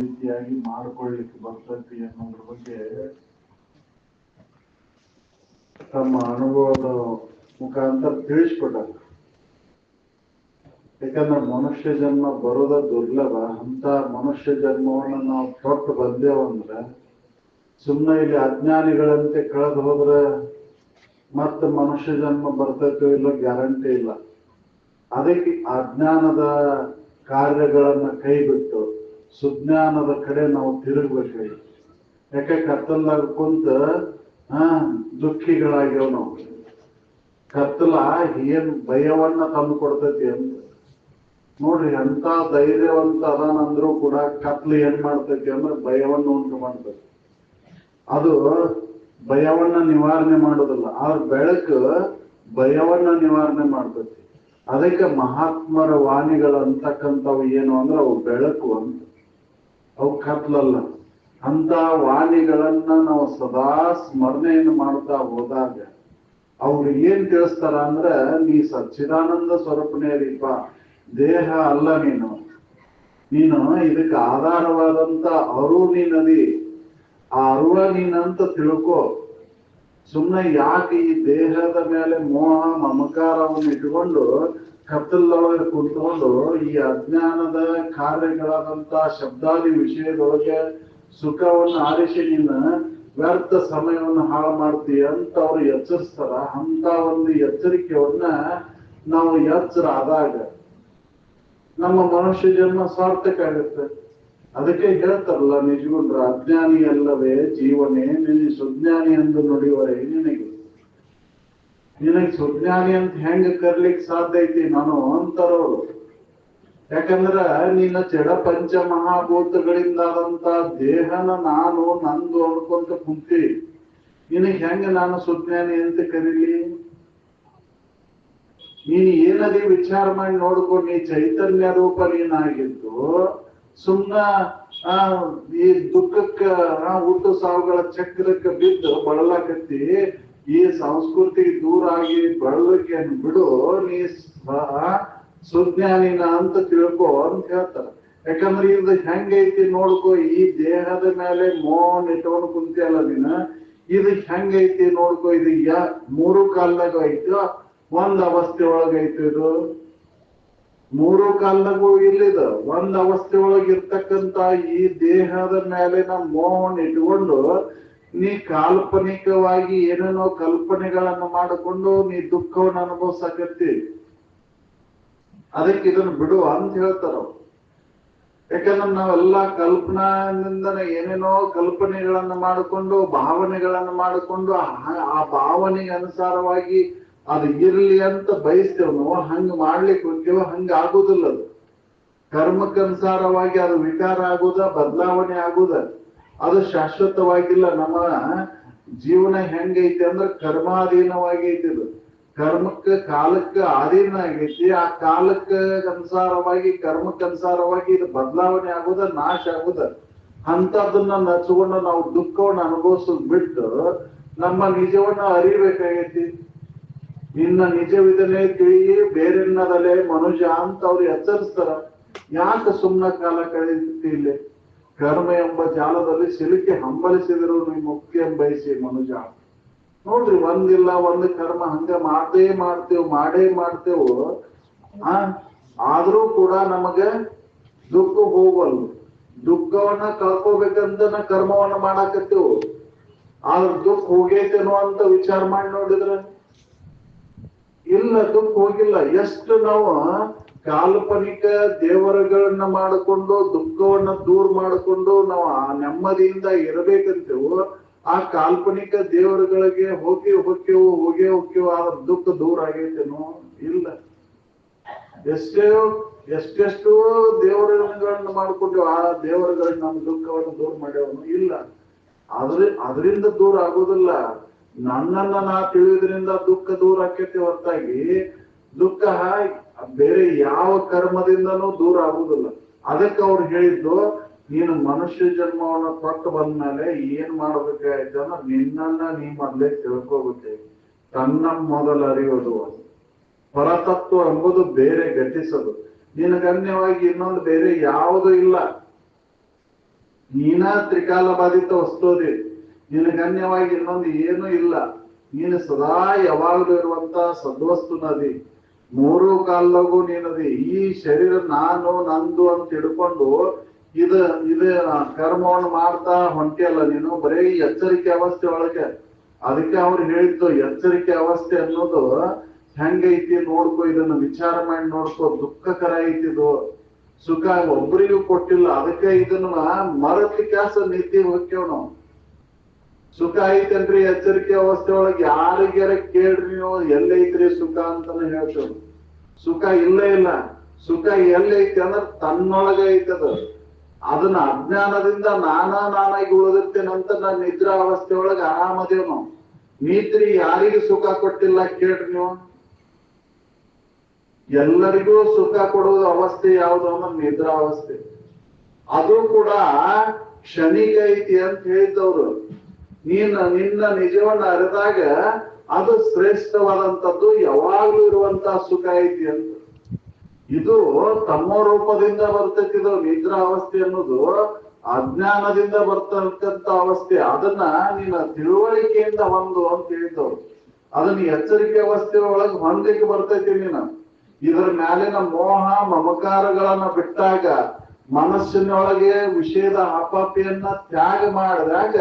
ರೀತಿಯಾಗಿ ಮಾಡ್ಕೊಳ್ಳಿಕ್ಕೆ ಬರ್ತೈತಿ ಅನ್ನೋದ್ರ ಬಗ್ಗೆ ತಮ್ಮ ಅನುಭವದ ಮುಖಾಂತರ ತಿಳಿಸ್ಕೊಟ್ಟಾರ. ಯಾಕಂದ್ರೆ ಮನುಷ್ಯ ಜನ್ಮ ಬರೋದ ದುರ್ಲಭ. ಅಂತ ಮನುಷ್ಯ ಜನ್ಮವನ್ನು ನಾವು ತೊಟ್ಟು ಬಂದೇವಂದ್ರೆ ಸುಮ್ಮನೆ ಇಲ್ಲಿ ಅಜ್ಞಾನಿಗಳಂತೆ ಕಳೆದು ಹೋದ್ರೆ ಮತ್ತೆ ಮನುಷ್ಯ ಜನ್ಮ ಬರ್ತೈತೋ ಇಲ್ಲ ಗ್ಯಾರಂಟಿ ಇಲ್ಲ. ಅದಕ್ಕೆ ಅಜ್ಞಾನದ ಕಾರ್ಯಗಳನ್ನ ಕೈ ಬಿಟ್ಟು ಸುಜ್ಞಾನದ ಕಡೆ ನಾವು ತಿರುಗ್ಬೇಕಾಗಿ ಯಾಕೆ ಕತ್ತಲ್ದಾಗ ಕುಂತ, ಹಾ, ದುಃಖಿಗಳಾಗ್ಯವ ನಾವು. ಕತ್ತಲ ಏನ್ ಭಯವನ್ನ ತಂದು ಕೊಡ್ತೈತಿ ಅಂತ. ನೋಡ್ರಿ ಎಂತ ಧೈರ್ಯವಂತ ಅದಾನಂದ್ರೂ ಕೂಡ ಕತ್ಲು ಏನ್ ಮಾಡ್ತೈತಿ ಅಂದ್ರೆ ಭಯವನ್ನ ಉಂಟು ಮಾಡ್ತೈತಿ. ಅದು ಭಯವನ್ನ ನಿವಾರಣೆ ಮಾಡೋದಿಲ್ಲ ಆದ್ರೆ ಬೆಳಕು ಭಯವನ್ನ ನಿವಾರಣೆ ಮಾಡ್ತೈತಿ. ಅದಕ್ಕೆ ಮಹಾತ್ಮರ ವಾಣಿಗಳು ಅಂತಕ್ಕಂಥವು ಏನು ಅಂದ್ರೆ ಅವು ಬೆಳಕು ಅಂತ. ಅವು ಕತ್ಲಲ್ಲ. ಅಂತ ವಾಣಿಗಳನ್ನ ನಾವು ಸದಾ ಸ್ಮರಣೆಯನ್ನು ಮಾಡ್ತಾ ಹೋದಾಗ ಅವ್ರು ಏನ್ ತಿಳಿಸ್ತಾರ ಅಂದ್ರೆ, ನೀ ಸಚ್ಚಿದಾನಂದ ಸ್ವರೂಪನೇ ದೇಹ ಅಲ್ಲ ನೀನು. ನೀನು ಇದಕ್ಕೆ ಆಧಾರವಾದಂತ ಅರು ನೀನದಿ ಆ ಅರುವ ನೀನಂತ ತಿಳ್ಕೊ. ಸುಮ್ಮನೆ ಯಾಕೆ ಈ ದೇಹದ ಮೇಲೆ ಮೋಹ ಮಮಕಾರವನ್ನು ಇಟ್ಕೊಂಡು ಕತ್ತಲೊಳಗೆ ಕುಂತ್ಕೊಂಡು ಈ ಅಜ್ಞಾನದ ಕಾರ್ಯಗಳಾದಂತ ಶಬ್ದಾದಿ ವಿಷಯದೊಳಗೆ ಸುಖವನ್ನು ಆರಿಸಿ ನಿನ್ನ ವ್ಯರ್ಥ ಸಮಯವನ್ನು ಹಾಳು ಮಾಡ್ತೀಯ ಅಂತ ಅವ್ರು ಎಚ್ಚರಿಸ್ತಾರ. ಅಂತ ಒಂದು ಎಚ್ಚರಿಕೆಯನ್ನ ನಾವು ಎಚ್ಚರ ಆದಾಗ ನಮ್ಮ ಮನುಷ್ಯ ಜನ್ಮ ಸಾರ್ಥಕ ಆಗುತ್ತೆ ಅದಕ್ಕೆ ಹೇಳ್ತಾರಲ್ಲ ನಿಜಗುಂಡ್ರ ಅಜ್ಞಾನಿ ಅಲ್ಲವೇ ಜೀವನೇ ನಿನ್ನ ಸುಜ್ಞಾನಿ ಎಂದು ನುಡಿಯುವರೆ ನಿನಗೆ. ನಿನಗೆ ಸುಜ್ಞಾನಿ ಅಂತ ಹೆಂಗ ಕರ್ಲಿಕ್ ಸಾಧ್ಯ ಐತಿ? ನಾನು ಅಂತಾರವ್ರು ಯಾಕಂದ್ರ ನಿನ್ನ ಜಡ ಪಂಚ ಮಹಾಭೂತಗಳಿಂದಾದಂತ ದೇಹನ ನಾನು ನಂದು ಅನ್ಕೊಂತ ಕುಂತಿ. ನಿನಗ್ ಹೆಂಗ ನಾನು ಸುಜ್ಞಾನಿ ಅಂತ ಕರೀಲಿ? ನೀನ್ ಏನದಿ ವಿಚಾರ ಮಾಡಿ ನೋಡ್ಕೊಂಡು ನೀ ಚೈತನ್ಯ ರೂಪ ನೀನಾಗಿದ್ದು, ಸುಮ್ನ, ಆ, ಈ ದುಃಖಕ್ಕ ಹುಟ್ಟು ಸಾವುಗಳ ಚಕ್ರಕ್ಕ ಬಿದ್ದು ಬಳಲಾಕತ್ತಿ ಈ ಸಂಸ್ಕೃತಿ ದೂರ ಆಗಿ ಬಳಲಿಕ್ಕೆ ಬಿಡು, ನೀ ಸುಜ್ಞಾನಿನ ಅಂತ ತಿಳ್ಕೊ ಅಂತ ಹೇಳ್ತಾರೆ. ಯಾಕಂದ್ರೆ ಇದು ಹೆಂಗೈತಿ ನೋಡ್ಕೊ, ಈ ದೇಹದ ಮೇಲೆ ಮೋನ್ ಇಟ್ಕೊಂಡು ಕುಂತಿಯಲ್ಲ ನೀನ. ಇದು ಹೆಂಗೈತಿ ನೋಡ್ಕೊ, ಇದು ಯಾ ಮೂರು ಕಾಲ್ದಾಗ ಐತೋ, ಒಂದ್ ಅವಸ್ಥೆ ಒಳಗೈತಿ ಇದು? ಮೂರು ಕಾಲದಾಗೂ ಇಲ್ಲಿದ, ಒಂದ್ ಅವಸ್ಥೆ ಒಳಗಿರ್ತಕ್ಕಂತ ಈ ದೇಹದ ಮೇಲೆ ನಾ ಮೋಹನ್ ಇಟ್ಕೊಂಡು ನೀ ಕಾಲ್ಪನಿಕವಾಗಿ ಏನೇನೋ ಕಲ್ಪನೆಗಳನ್ನು ಮಾಡಿಕೊಂಡು ನೀ ದುಃಖವನ್ನು ಅನುಭವಿಸಕತ್ತಿ. ಅದಕ್ಕೆ ಇದನ್ನು ಬಿಡು ಅಂತ ಹೇಳ್ತಾರ. ಯಾಕಂದ್ರೆ ನಾವೆಲ್ಲ ಕಲ್ಪನಾದಿಂದನೇ ಏನೇನೋ ಕಲ್ಪನೆಗಳನ್ನ ಮಾಡಿಕೊಂಡು, ಭಾವನೆಗಳನ್ನ ಮಾಡಿಕೊಂಡು, ಆ ಭಾವನೆಗೆ ಅನುಸಾರವಾಗಿ ಅದು ಇರ್ಲಿ ಅಂತ ಬಯಸ್ತೇವ್ ನಾವು. ಹಂಗ ಮಾಡ್ಲಿಕ್ಕೆ ಹೋಗ್ತೇವೆ, ಹಂಗ ಆಗುದಿಲ್ಲ ಅದು. ಕರ್ಮಕ್ಕನುಸಾರವಾಗಿ ಅದು ವಿಕಾರ ಆಗುದ, ಬದಲಾವಣೆ ಆಗುದ. ಅದು ಶಾಶ್ವತವಾಗಿಲ್ಲ. ನಮ್ಮ ಜೀವನ ಹೆಂಗೈತಿ ಅಂದ್ರೆ ಕರ್ಮಾಧೀನವಾಗಿ ಐತಿ ಇದು ಕರ್ಮಕ್ಕೆ ಕಾಲಕ್ಕೆ ಅಧೀನ ಆಗೈತಿ. ಆ ಕಾಲಕ್ಕೆ ಅನುಸಾರವಾಗಿ, ಕರ್ಮಕ್ಕೆ ಅನುಸಾರವಾಗಿ ಇದು ಬದಲಾವಣೆ ಆಗುದ, ನಾಶ ಆಗುದ. ಅಂತದನ್ನ ನಚ್ಕೊಂಡು ನಾವು ದುಃಖವನ್ನು ಅನುಭವಿಸೋದ್ ಬಿಟ್ಟು ನಮ್ಮ ನಿಜವನ್ನ ಅರಿಬೇಕಾಗೈತಿ. ನಿನ್ನ ನಿಜವಿದನೆ ತಿಳಿ ಬೇರೆನ್ನದಲೆ ಮನುಷ್ಯ ಅಂತ ಅವ್ರು ಎಚ್ಚರಿಸ್ತಾರ. ಯಾಕೆ ಸುಮ್ಮನೆ ಕಾಲ ಕಳೆಯುತ್ತಿ ಇಲ್ಲಿ? ಕರ್ಮ ಎಂಬ ಜಾಲದಲ್ಲಿ ಸಿಲುಕಿ ಹಂಬಲಿಸಿದರು ಮುಕ್ತಿ ಎಂಬೈಸಿ ಮನುಜ. ನೋಡ್ರಿ, ಒಂದಿಲ್ಲ, ಒಂದು ಕರ್ಮ ಹಂಗ ಮಾಡ್ದೇ ಮಾಡ್ತೇವ್, ಮಾಡೇ ಮಾಡ್ತೇವು. ಆ? ಆದ್ರೂ ಕೂಡ ನಮಗೆ ದುಃಖ ಹೋಗಲ್ಲ ದುಃಖವನ್ನ ಕಳ್ಕೋಬೇಕಂತ ಕರ್ಮವನ್ನ ಮಾಡಾಕತ್ತೇವು. ಆದ್ರ ದುಃಖ ಹೋಗೈತೇನೋ ಅಂತ ವಿಚಾರ ಮಾಡಿ ನೋಡಿದ್ರ ಇಲ್ಲ, ದುಃಖ ಹೋಗಿಲ್ಲ. ಎಷ್ಟು ನಾವು ಕಾಲ್ಪನಿಕ ದೇವರುಗಳನ್ನ ಮಾಡಿಕೊಂಡು, ದುಃಖವನ್ನ ದೂರ ಮಾಡಿಕೊಂಡು ನಾವು ಆ ನೆಮ್ಮದಿಯಿಂದ ಇರಬೇಕಂತೇವು, ಆ ಕಾಲ್ಪನಿಕ ದೇವರುಗಳಿಗೆ ಹೋಗಿ ಹೋಗ್ಯವು ಹೋಗಿ ಹೋಗ್ಯವು ಆ ದುಃಖ ದೂರ ಆಗೈತೇನೋ? ಇಲ್ಲ. ಎಷ್ಟೇ, ಎಷ್ಟೆಷ್ಟು ದೇವರುಗಳನ್ನ ಮಾಡ್ಕೊಂಡೇವು ಆ ದೇವರುಗಳಿಗೆ ನಮ್ಮ ದುಃಖವನ್ನು ದೂರ ಮಾಡ್ಯವನು? ಇಲ್ಲ. ಅದ್ರ ಅದರಿಂದ ದೂರ ಆಗೋದಿಲ್ಲ. ನನ್ನನ್ನ ನಾ ತಿಳಿಯೋದ್ರಿಂದ ದುಃಖ ದೂರ ಆಕೈತಿ ಹೊರತಾಗಿ, ದುಃಖ ಬೇರೆ ಯಾವ ಕರ್ಮದಿಂದನೂ ದೂರ ಆಗುದಿಲ್ಲ. ಅದಕ್ಕೆ ಅವ್ರು ಹೇಳಿದ್ದು, ನೀನು ಮನುಷ್ಯ ಜನ್ಮವನ್ನು ಕೊಟ್ಟು ಬಂದ್ಮೇಲೆ ಏನ್ ಮಾಡ್ಬೇಕಾಯ್ತು ನಿನ್ನನ್ನ ನೀ ಮೊದಲೇ ತಿಳ್ಕೋಗುತ್ತೆ ತನ್ನ ಮೊದಲು ಅರಿಯೋದು ಅದು. ಪರತತ್ವ ಎಂಬುದು ಬೇರೆ ಘಟಿಸೋದು ನಿನಗನ್ಯವಾಗಿ ಇನ್ನೊಂದು ಬೇರೆ ಯಾವುದು ಇಲ್ಲ. ನೀನ ತ್ರಿಕಾಲ ಬಾಧಿತ ವಸ್ತುದಿ ನಿನಗನ್ಯವಾಗಿ ಇನ್ನೊಂದು ಏನು ಇಲ್ಲ. ನೀನು ಸದಾ ಯಾವಾಗಲೂ ಇರುವಂತ ಸದ್ವಸ್ತುನದಿ. ಮೂರು ಕಾಲಗೂ ನೀನದಿ ಈ ಶರೀರ ನಾನು, ನಂದು ಅಂತ ಹಿಡ್ಕೊಂಡು ಇದು ಇದು ಕರ್ಮವನ್ನು ಮಾಡ್ತಾ ಹೊಂಟಿಯಲ್ಲ ನೀನು. ಬರೀ ಎಚ್ಚರಿಕೆ ಅವಸ್ಥೆ ಒಳಗೆ. ಅದಕ್ಕೆ ಅವ್ರು ಹೇಳಿದ್ದು ಎಚ್ಚರಿಕೆ ಅವಸ್ಥೆ ಅನ್ನೋದು ಹೆಂಗೈತಿ ನೋಡ್ಕೊ, ಇದನ್ನ ವಿಚಾರ ಮಾಡಿ ನೋಡ್ಕೊ ದುಃಖಕರ ಐತಿದು ಸುಖ ಒಬ್ಬರಿಗೂ ಕೊಟ್ಟಿಲ್ಲ. ಅದಕ್ಕೆ ಇದನ್ನ ಮರತಿ ಕೆಲಸ ನಿದ್ದೆ ಹೋಗ್ತೇವ್ ನಾವು. ಸುಖ ಐತೇನ್ರಿ ಎಚ್ಚರಿಕೆ ಅವಸ್ಥೆ ಒಳಗೆ ಯಾರಿಗ್ಯಾರ ಕೇಳ್ರಿ ನೀವು ಎಲ್ಲೈತ್ರಿ ಸುಖ ಅಂತಾನೆ ಹೇಳ್ತೇವೆ ಸುಖ ಇಲ್ಲೇ ಇಲ್ಲ, ಸುಖ ಎಲ್ಲೈತಿ ಅಂದ್ರೆ ತನ್ನೊಳಗ ಐತದ ಅದನ್ನ ಅಜ್ಞಾನದಿಂದ ನಾನಾ ನಾನಾಗಿ ಉಳಿದಿರ್ತೇನೆ ಅಂತ ನಾನ್ ನಿದ್ರಾ ಅವಸ್ಥೆ ಒಳಗೆ ಆರಾಮದೇವ್ ನಾವು. ನೀತ್ರಿ ಯಾರಿಗೂ ಸುಖ ಕೊಟ್ಟಿಲ್ಲ ಕೇಳ್ರಿ ನೀವು ಎಲ್ಲರಿಗೂ ಸುಖ ಕೊಡುವ ಅವಸ್ಥೆ ಯಾವುದು ಅಂದ್ರೆ ನಿದ್ರಾ ಅವಸ್ಥೆ. ಅದು ಕೂಡ ಕ್ಷಣಿಕ ಐತಿ ಅಂತ ಹೇಳಿದ್ದವ್ರು ನೀನ್ ನಿನ್ನ ನಿಜವನ್ನ ಅರಿದಾಗ ಅದು ಶ್ರೇಷ್ಠವಾದಂತದ್ದು ಯಾವಾಗ್ಲೂ ಇರುವಂತ ಸುಖ ಐತಿ ಅಂತ. ಇದು ತಮ್ಮ ರೂಪದಿಂದ ಬರ್ತೈತಿ ಇದು ನಿದ್ರಾ ಅವಸ್ಥೆ ಅನ್ನೋದು ಅಜ್ಞಾನದಿಂದ ಬರ್ತಕ್ಕಂಥ ಅವಸ್ಥೆ. ಅದನ್ನ ನಿನ್ನ ತಿಳುವಳಿಕೆಯಿಂದ ಹೊಂದು ಅಂತ ಹೇಳಿದವ್ರು ಅದನ್ನ ಎಚ್ಚರಿಕೆ ಅವಸ್ಥೆ ಒಳಗೆ ಹೊಂದಲಿಕ್ಕೆ ಬರ್ತೈತಿ ನೀನ. ಇದರ ಮ್ಯಾಲಿನ ಮೋಹ, ಮಮಕಾರಗಳನ್ನ ಬಿಟ್ಟಾಗ ಮನಸ್ಸಿನೊಳಗೆ ವಿಷಯದ ಅಪಾಪಿಯನ್ನ ತ್ಯಾಗ ಮಾಡಿದಾಗ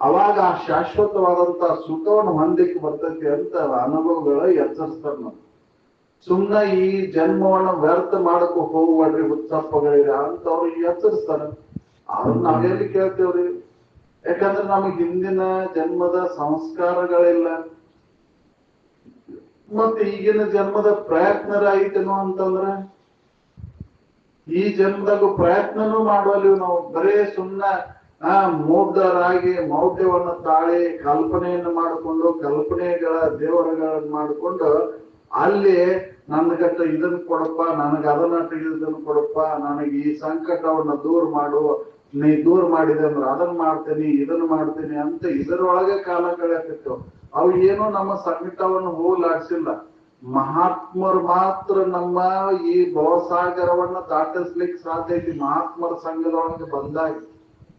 ಅವಾಗ ಆ ಶಾಶ್ವತವಾದಂತ ಸುಖವನ್ನು ಹೊಂದಕ್ಕೆ ಬರ್ತೈತಿ ಅಂತ ಅನುಭವಗಳ ಎಚ್ಚರಿಸ್ತಾರ ನಾವು. ಸುಮ್ನ ಈ ಜನ್ಮವನ್ನ ವ್ಯರ್ಥ ಮಾಡಕ್ ಹೋಗ್ಬೇಡ್ರಿ ಉತ್ಸಪ್ಪಗಳಿರ ಅಂತ ಅವ್ರು ಎಚ್ಚರಿಸ್ತಾರ ಅದನ್ನ ನಾವೆಲ್ಲಿ ಕೇಳ್ತೇವ್ರಿ? ಯಾಕಂದ್ರೆ ನಮಗೆ ಹಿಂದಿನ ಜನ್ಮದ ಸಂಸ್ಕಾರಗಳಿಲ್ಲ. ಮತ್ತೆ ಈಗಿನ ಜನ್ಮದ ಪ್ರಯತ್ನರ ಐತೇನೋ ಅಂತಂದ್ರ, ಈ ಜನ್ಮದಾಗ ಪ್ರಯತ್ನನೂ ಮಾಡುವಲ್ಲಿ ನಾವು. ಬರೇ ಸುಮ್ನ ಆ ಮೂಗ್ಧರಾಗಿ ಮೌಢ್ಯವನ್ನು ತಾಳಿ ಕಲ್ಪನೆಯನ್ನು ಮಾಡಿಕೊಂಡು, ಕಲ್ಪನೆಗಳ ದೇವರಗಳನ್ನು ಮಾಡಿಕೊಂಡು, ಅಲ್ಲಿ ನನ್ಗಟ್ಟ ಇದನ್ನ ಕೊಡಪ್ಪ, ನನಗ ಅದನ್ನ ಇದನ್ನ ಕೊಡಪ್ಪ, ನನಗೆ ಈ ಸಂಕಟವನ್ನ ದೂರ ಮಾಡು, ನೀ ದೂರ ಮಾಡಿದೆ ಅಂದ್ರೆ ಅದನ್ನ ಮಾಡ್ತೇನಿ, ಇದನ್ನ ಮಾಡ್ತೇನೆ ಅಂತ ಇದರೊಳಗೆ ಕಾಲ ಕಳೆಯಕತ್ತೇವ್ ಅವು ಏನು ನಮ್ಮ ಸಂಕಟವನ್ನು ಹೋಗ್ಲಾಡ್ಸಿಲ್ಲ ಮಹಾತ್ಮರು ಮಾತ್ರ ನಮ್ಮ ಈ ಭವಸಾಗರವನ್ನ ದಾಟಿಸ್ಲಿಕ್ಕೆ ಸಾಧ್ಯ ಐತಿ. ಮಹಾತ್ಮರ ಸಂಘದೊಳಗೆ ಬಂದಾಗ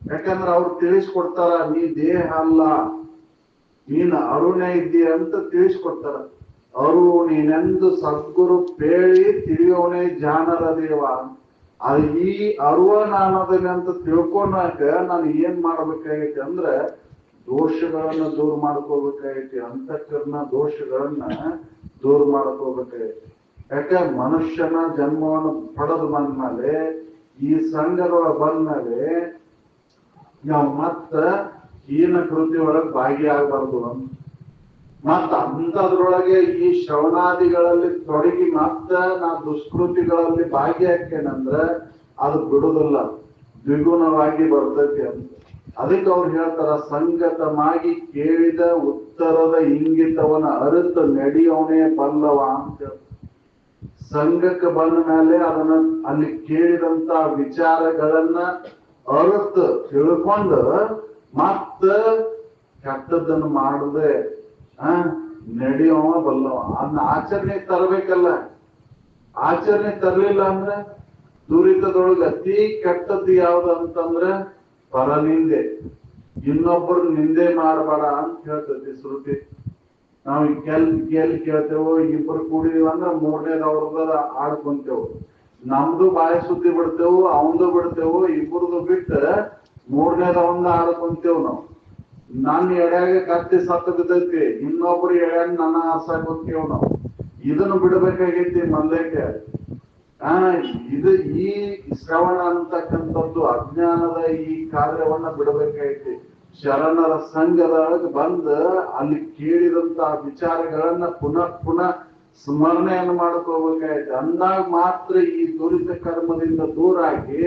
ಯಾಕಂದ್ರೆ ಅವ್ರು ತಿಳಿಸ್ಕೊಡ್ತಾರ, ನೀ ದೇಹ ಅಲ್ಲ, ನೀನ್ ಅರುಣ ಇದ್ದೀಯ ಅಂತ ತಿಳಿಸ್ಕೊಡ್ತಾರ. ಅರು ನೀನೆಂದು ಸದ್ಗುರು ಪೇಳಿ ತಿಳಿಯೋನೆ ಜಾನರ ದೇವ. ಅದು ಈ ಅರುವ ನಾನದಲ್ಲಿ ಅಂತ ತಿಳ್ಕೊಂಡಾಗ ನಾನು ಏನ್ ಮಾಡ್ಬೇಕಾಗೈತಿ ಅಂದ್ರೆ, ದೋಷಗಳನ್ನ ದೂರ ಮಾಡ್ಕೋಬೇಕಾಗೈತಿ ಅಂತಕರ್ನ ದೋಷಗಳನ್ನ ದೂರ ಮಾಡ್ಕೋಬೇಕಾಗೈತಿ. ಯಾಕೆ? ಮನುಷ್ಯನ ಜನ್ಮವನ್ನು ಪಡೆದು ಬಂದ್ಮೇಲೆ, ಈ ಸಂಘದೊಳಗೆ ಬಂದ್ಮೇಲೆ ನಾವು ಮತ್ತ ಹೀನ ಕೃತಿ ಒಳಗ್ ಭಾಗಿಯಾಗಬಾರ್ದು. ಅಂತ ಮತ್ತ ಅಂತದ್ರೊಳಗೆ ಈ ಶ್ರವಣಾದಿಗಳಲ್ಲಿ ತೊಡಗಿ ಮತ್ತ ನಾ ದುಷ್ಕೃತಿಗಳಲ್ಲಿ ಭಾಗಿಯಾಕೇನಂದ್ರ ಅದು ಬಿಡುದಿಲ್ಲ. ದ್ವಿಗುಣವಾಗಿ ಬರ್ತೈತಿ ಅಂತ. ಅದಕ್ಕೆ ಅವ್ರು ಹೇಳ್ತಾರ, ಸಂಗತಮಾಗಿ ಕೇಳಿದ ಉತ್ತರದ ಇಂಗಿತವನ್ನ ಅರಿತು ನಡೆಯೋನೇ ಬಲ್ಲವ ಅಂತ. ಸಂಘಕ್ಕೆ ಬಂದ ಮೇಲೆ ಅದನ್ನ ಅಲ್ಲಿ ಕೇಳಿದಂತ ವಿಚಾರಗಳನ್ನ ಅರ್ಥ ತಿಳ್ಕೊಂಡು ಮತ್ತ ಕೆಟ್ಟದ್ದನ್ನು ಮಾಡದೆ, ಆ, ನಡೆಯುವ ಬಲ್ಲವ. ಅದನ್ನ ಆಚರಣೆ ತರಬೇಕಲ್ಲ. ಆಚರಣೆ ತರಲಿಲ್ಲ ಅಂದ್ರೆ ದುರಿತದೊಳಗೆ ಅತಿ ಕೆಟ್ಟದ್ದು ಯಾವ್ದು ಅಂತಂದ್ರೆ ಪರನಿಂದೆ. ಇನ್ನೊಬ್ಬರು ನಿಂದೆ ಮಾಡಬಾರ ಅಂತ ಹೇಳ್ತತಿ ಶ್ರುತಿ. ನಾವು ಕೆಲ್ ಎಲ್ಲಿ ಕೇಳ್ತೇವೋ ಇಬ್ಬರು ಕೂಡಿದೀವಿ ಅಂದ್ರೆ ಮೂರನೇದವ್ರದ ಆಡ್ಕೊಂತೇವು. ನಮ್ದು ಬಾಯಿ ಸುದ್ದಿ ಬಿಡ್ತೇವು ಅವಂದು ಬಿಡ್ತೇವು, ಇಬ್ಬರದು ಬಿಟ್ಟ ಅವನ್ನ ಆಡ್ಕೊಂತೇವ್ ನಾವು. ನನ್ನ ಎಡ್ಯಾಗ ಕತ್ತಿ ಸತ್ತ ಬಿದ್ದೈತಿ ಇನ್ನೊಬ್ರು ಎಡ್ಯಾಗ ನನ್ನ ಹಾಸಾಕೊಂತೇವ್ ನಾವು. ಇದನ್ನು ಬಿಡ್ಬೇಕಾಗೈತಿ ಮೊದ್ಲೇಕೆ? ಆ, ಇದು ಈ ಶ್ರವಣ ಅಂತಕ್ಕಂಥದ್ದು ಅಜ್ಞಾನದ ಈ ಕಾರ್ಯವನ್ನ ಬಿಡಬೇಕಾಗೈತಿ. ಶರಣರ ಸಂಘದೊಳಗೆ ಬಂದ ಅಲ್ಲಿ ಕೇಳಿದಂತ ವಿಚಾರಗಳನ್ನ ಪುನಃ ಪುನಃ ಸ್ಮರಣೆಯನ್ನು ಮಾಡ್ಕೋಬೇಕಾಯ್ತು. ಅಂದಾಗ ಮಾತ್ರ ಈ ದುರಿತ ಕರ್ಮದಿಂದ ದೂರಾಗಿ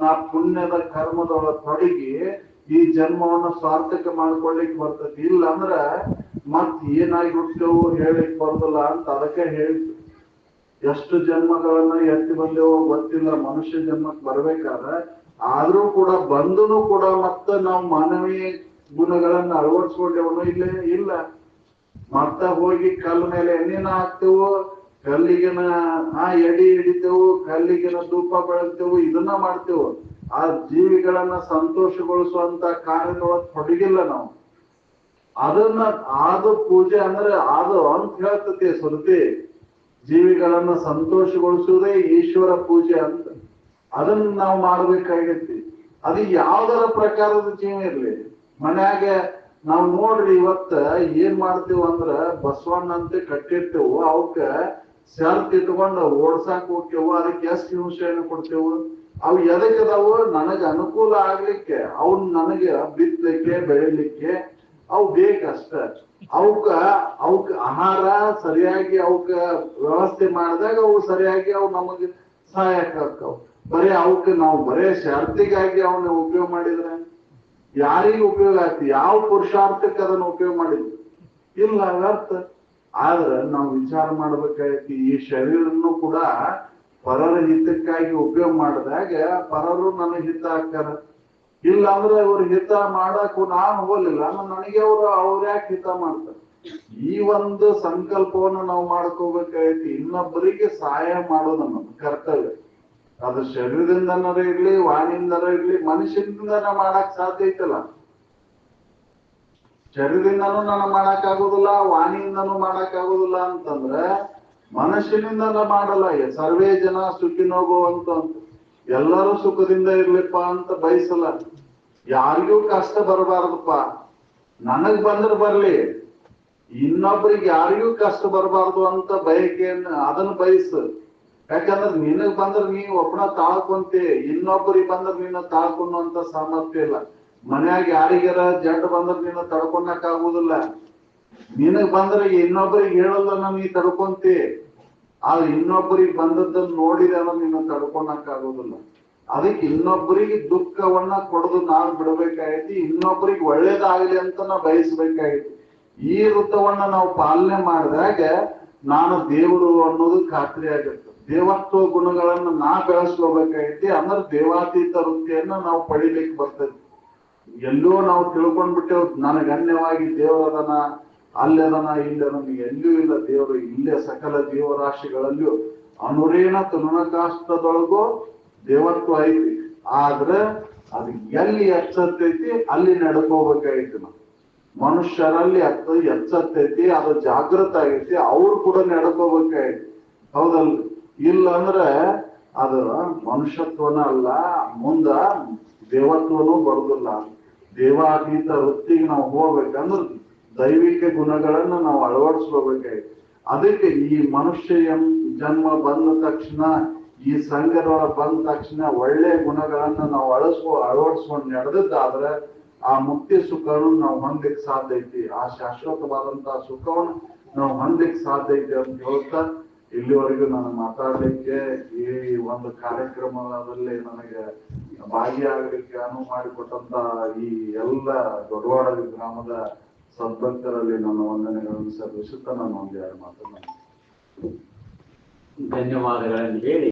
ನಾ ಪುಣ್ಯದ ಕರ್ಮದೊಳಗೆ ತೊಡಗಿ ಈ ಜನ್ಮವನ್ನು ಸಾರ್ಥಕ ಮಾಡ್ಕೊಳ್ಳಿಕ್ ಬರ್ತದೆ. ಇಲ್ಲ ಅಂದ್ರ ಮತ್ ಏನಾಗಿ ಹುಟ್ಟೆವು ಹೇಳಿಕ್ ಬರೋದಿಲ್ಲ ಅಂತ ಅದಕ್ಕೆ ಹೇಳ್ತು. ಎಷ್ಟು ಜನ್ಮಗಳನ್ನ ಎತ್ತಿ ಬಂದೇವೋ ಗೊತ್ತಿಲ್ಲ. ಮನುಷ್ಯ ಜನ್ಮಕ್ಕೆ ಬರ್ಬೇಕಾದ್ರೆ ಆದ್ರೂ ಕೂಡ ಬಂದನು ಕೂಡ ಮತ್ತೆ ನಾವು ಮಾನವೀಯ ಗುಣಗಳನ್ನ ಅಳವಡಿಸ್ಕೊಂಡೇವನು ಇಲ್ಲೇ ಇಲ್ಲ. ಮತ್ತ ಹೋಗಿ ಕಲ್ ಮೇಲೆ ಎಣ್ಣಿನ ಹಾಕ್ತೇವು, ಕಲ್ಲಿಗಿನ ಆ ಎಡಿ ಹಿಡಿತೇವು, ಕಲ್ಲಿಗಿನ ಧೂಪ ಬೆಳಗ್ತೇವು, ಇದನ್ನ ಮಾಡ್ತೇವು. ಆ ಜೀವಿಗಳನ್ನ ಸಂತೋಷಗೊಳಿಸುವಂತ ಕಾರ್ಯದೊಳಗೆ ತೊಡಗಿಲ್ಲ ನಾವು. ಅದನ್ನ ಆದು ಪೂಜೆ ಅಂದ್ರೆ ಅದು ಅಂತ ಹೇಳ್ತತಿ ಸ್ವೃತಿ ಜೀವಿಗಳನ್ನ ಸಂತೋಷಗೊಳಿಸುವುದೇ ಈಶ್ವರ ಪೂಜೆ ಅಂತ. ಅದನ್ನ ನಾವು ಮಾಡ್ಬೇಕಾಗೈತಿ ಅದು ಯಾವ್ದರ ಪ್ರಕಾರದ ಜೀವ ಇರ್ಲಿ? ಮನ್ಯಾಗ ನಾವು ನೋಡ್ರಿ ಇವತ್ತ ಏನ್ ಮಾಡ್ತೀವಿ ಅಂದ್ರ ಬಸವಣ್ಣ ಅಂತ ಕಟ್ಟಿರ್ತೇವು, ಅವಕ್ಕ ಶರ್ತ್ ಇಟ್ಕೊಂಡು ಓಡ್ಸಾಕ್ ಹೋಗ್ತೇವು, ಅದಕ್ಕೆ ಎಷ್ಟ್ ಹಿಂಸೆಯನ್ನು ಕೊಡ್ತೇವು? ಅವು ಎದಕ್ ಅದಾವು ನನಗ ಅನುಕೂಲ ಆಗ್ಲಿಕ್ಕೆ, ಅವ್ನ್ ನನಗೆ ಬಿತ್ತಲಿಕ್ಕೆ ಬೆಳಿಲಿಕ್ಕೆ ಅವು ಬೇಕಷ್ಟ ಅವಕ್ಕ ಅವಕ್ಕ ಆಹಾರ ಸರಿಯಾಗಿ ಅವಕ್ಕ ವ್ಯವಸ್ಥೆ ಮಾಡಿದಾಗ ಅವು ಸರಿಯಾಗಿ ಅವು ನಮಗೆ ಸಹಾಯಕ ಆಕ್ಕವು ಬರೀ ಅವಕ್ಕ ನಾವು ಬರೇ ಶರ್ತಿಗಾಗಿ ಅವನ್ನ ಉಪಯೋಗ ಮಾಡಿದ್ರೆ. ಯಾರಿಗೂ ಉಪಯೋಗ ಆಗ್ತಿ, ಯಾವ ಪುರುಷಾರ್ಥಕ್ಕೆ ಅದನ್ನ ಉಪಯೋಗ ಮಾಡಿದ್ವಿ? ಇಲ್ಲ ವ್ಯರ್ಥ ಆದ್ರೆ ನಾವು ವಿಚಾರ ಮಾಡ್ಬೇಕಾಯ್ತು ಈ ಶರೀರನ್ನು ಕೂಡ ಪರರ ಹಿತಕ್ಕಾಗಿ ಉಪಯೋಗ ಮಾಡಿದಾಗ ಪರರು ನನಗೆ ಹಿತ ಆಗ್ತಾರ. ಇಲ್ಲ ಅಂದ್ರೆ ಇವ್ರ ಹಿತ ಮಾಡಕ್ಕೂ ನಾನು ಹೋಗಲಿಲ್ಲ ನನಗೆ ಅವರು, ಅವ್ರ ಹಿತ ಮಾಡ್ತಾರೆ? ಈ ಒಂದು ಸಂಕಲ್ಪವನ್ನು ನಾವು ಮಾಡ್ಕೋಬೇಕಾಯ್ತು ಇನ್ನೊಬ್ಬರಿಗೆ ಸಹಾಯ ಮಾಡೋದು ನಮ್ಮ ಕರ್ತವ್ಯ. ಅದು ಶರೀರದಿಂದನರ ಇರ್ಲಿ ವಾಣಿಯಿಂದರ ಇರ್ಲಿ, ಮನುಷ್ಯನಿಂದನ ಮಾಡಕ್ ಸಾಧ್ಯ ಐತಲ್ಲ. ಶರೀರದಿಂದನೂ ನಾನು ಮಾಡಕ್ ಆಗುದಿಲ್ಲ ವಾಣಿಯಿಂದನೂ ಮಾಡಕ್ ಆಗುದಿಲ್ಲ ಅಂತಂದ್ರೆ ಮನುಷ್ಯನಿಂದನ ಮಾಡಲ್ಲ. ಸರ್ವೇ ಜನ ಸುಖಿನೋಗು ಅಂತ ಎಲ್ಲರೂ ಸುಖದಿಂದ ಇರ್ಲಿಪ್ಪ ಅಂತ ಬಯಸಲ್ಲ. ಯಾರಿಗೂ ಕಷ್ಟ ಬರಬಾರ್ದಪ್ಪ. ನನಗ್ ಬಂದ್ರೆ ಬರ್ಲಿ. ಇನ್ನೊಬ್ರಿಗೆ ಯಾರಿಗೂ ಕಷ್ಟ ಬರಬಾರ್ದು ಅಂತ ಬಯಕೆಯನ್ನು ಅದನ್ನ ಬಯಸು. ಯಾಕಂದ್ರೆ ನಿನಗ್ ಬಂದ್ರೆ ನೀ ಒಬ್ಬನ ತಾಳ್ಕೊಂತಿ, ಇನ್ನೊಬ್ಬರಿಗೆ ಬಂದ್ರೆ ನಿನ್ನ ತಾಳ್ಕೊಳ್ಳುವಂತ ಸಾಮರ್ಥ್ಯ ಇಲ್ಲ. ಮನ್ಯಾಗ ಯಾರಿಗಾರ ಜಡ್ ಬಂದ್ರೆ ನಿನ್ನ ತಡ್ಕೊಳಕ್ ಆಗುದಿಲ್ಲ. ನಿನಗ್ ಬಂದ್ರೆ ಇನ್ನೊಬ್ಬರಿಗೆ ಹೇಳಲ್ಲ ನೀ ತಡ್ಕೊಂತಿ. ಆ ಇನ್ನೊಬ್ಬರಿಗೆ ಬಂದದ್ದನ್ನ ನೋಡಿದ ನಿನ್ನ ತಡ್ಕೊಳಕ್ ಆಗುದಿಲ್ಲ. ಅದಕ್ಕೆ ಇನ್ನೊಬ್ಬರಿಗೆ ದುಃಖವನ್ನ ಕೊಡದು ನಾನ್ ಬಿಡಬೇಕಾಗೈತಿ ಇನ್ನೊಬ್ಬರಿಗೆ ಒಳ್ಳೇದಾಗಲಿ ಅಂತ ನಾ ಬಯಸ್ಬೇಕಾಗೈತಿ. ಈ ವೃತ್ತವನ್ನ ನಾವು ಪಾಲನೆ ಮಾಡಿದಾಗ ನಾನು ದೇವರು ಅನ್ನೋದು ಖಾತ್ರಿ ಆಗುತ್ತೆ ದೇವತ್ವ ಗುಣಗಳನ್ನ ನಾ ಬೆಳೆಸ್ಕೋಬೇಕಾಗೈತಿ ಅಂದ್ರೆ ದೇವಾತೀತ ವೃತ್ತಿಯನ್ನ ನಾವು ಪಡಿಲಿಕ್ಕೆ ಬರ್ತೈತಿ ಎಲ್ಲೋ ನಾವು ತಿಳ್ಕೊಂಡ್ಬಿಟ್ಟೆವು ನನಗನ್ಯವಾಗಿ ದೇವರದನ ಅಲ್ಲದನ ಇಲ್ಲದನ ಎಲ್ಲೂ ಇಲ್ಲ ದೇವರು, ಇಲ್ಲೇ ಸಕಲ ಜೀವರಾಶಿಗಳಲ್ಲಿಯೂ ಅನುರೇಣ ತನುನಕಾಷ್ಟದೊಳಗೂ ದೇವತ್ವ ಐತಿ. ಆದ್ರೆ ಅದು ಎಲ್ಲಿ ಎಚ್ಚತ್ತೈತಿ ಅಲ್ಲಿ ನಡ್ಕೋಬೇಕಾಗೈತಿ ನಾವು. ಮನುಷ್ಯರಲ್ಲಿ ಅತ್ತ ಎಚ್ಚತ್ತೈತಿ ಅದು ಜಾಗೃತ ಆಗೈತಿ, ಅವ್ರು ಕೂಡ ನಡ್ಕೋಬೇಕಾಗೈತಿ ಹೌದಲ್ರಿ? ಇಲ್ಲ ಅಂದ್ರೆ ಅದು ಮನುಷ್ಯತ್ವನ ಅಲ್ಲ, ಮುಂದ ದೇವತ್ವನೂ ಬರುದಿಲ್ಲ. ದೇವಾತೀತ ವೃತ್ತಿಗೆ ನಾವು ಹೋಗ್ಬೇಕಂದ್ರ ದೈವಿಕ ಗುಣಗಳನ್ನ ನಾವು ಅಳವಡಿಸ್ಕೋಬೇಕಾಗಿ ಅದಕ್ಕೆ ಈ ಮನುಷ್ಯ ಜನ್ಮ ಬಂದ ತಕ್ಷಣ, ಈ ಸಂಘದೊಳಗೆ ಬಂದ ತಕ್ಷಣ ಒಳ್ಳೆ ಗುಣಗಳನ್ನ ನಾವು ಅಳಸ್ಕೊ ಅಳವಡಿಸ್ಕೊಂಡು ನಡೆದಿದ್ದಾದ್ರೆ ಆ ಮುಕ್ತಿ ಸುಖವನ್ನು ನಾವು ಹೊಂದಲಿಕ್ಕೆ ಸಾಧ್ಯ ಐತಿ. ಆ ಶಾಶ್ವತವಾದಂತಹ ಸುಖವನ್ನು ನಾವು ಹೊಂದಲಿಕ್ಕೆ ಸಾಧ್ಯ ಐತಿ ಅಂತ ಹೇಳ್ತಾ ಇಲ್ಲಿವರೆಗೂ ನಾನು ಮಾತಾಡಲಿಕ್ಕೆ ಈ ಒಂದು ಕಾರ್ಯಕ್ರಮದಲ್ಲಿ ನನಗೆ ಭಾಗಿಯಾಗಲಿಕ್ಕೆ ಅನುವು ಮಾಡಿಕೊಟ್ಟಂತ ಈ ಎಲ್ಲ ದೊಡ್ಡವಾಡ ಗ್ರಾಮದ ಸದ್ಭಕ್ತರಲ್ಲಿ ನನ್ನ ವಂದನೆಗಳನ್ನು ಸಲ್ಲಿಸುತ್ತಾ ನಾನು ಒಂದೆರಡು ಮಾತನಾಡ್ತೀನಿ ಧನ್ಯವಾದಗಳನ್ನು ಹೇಳಿ.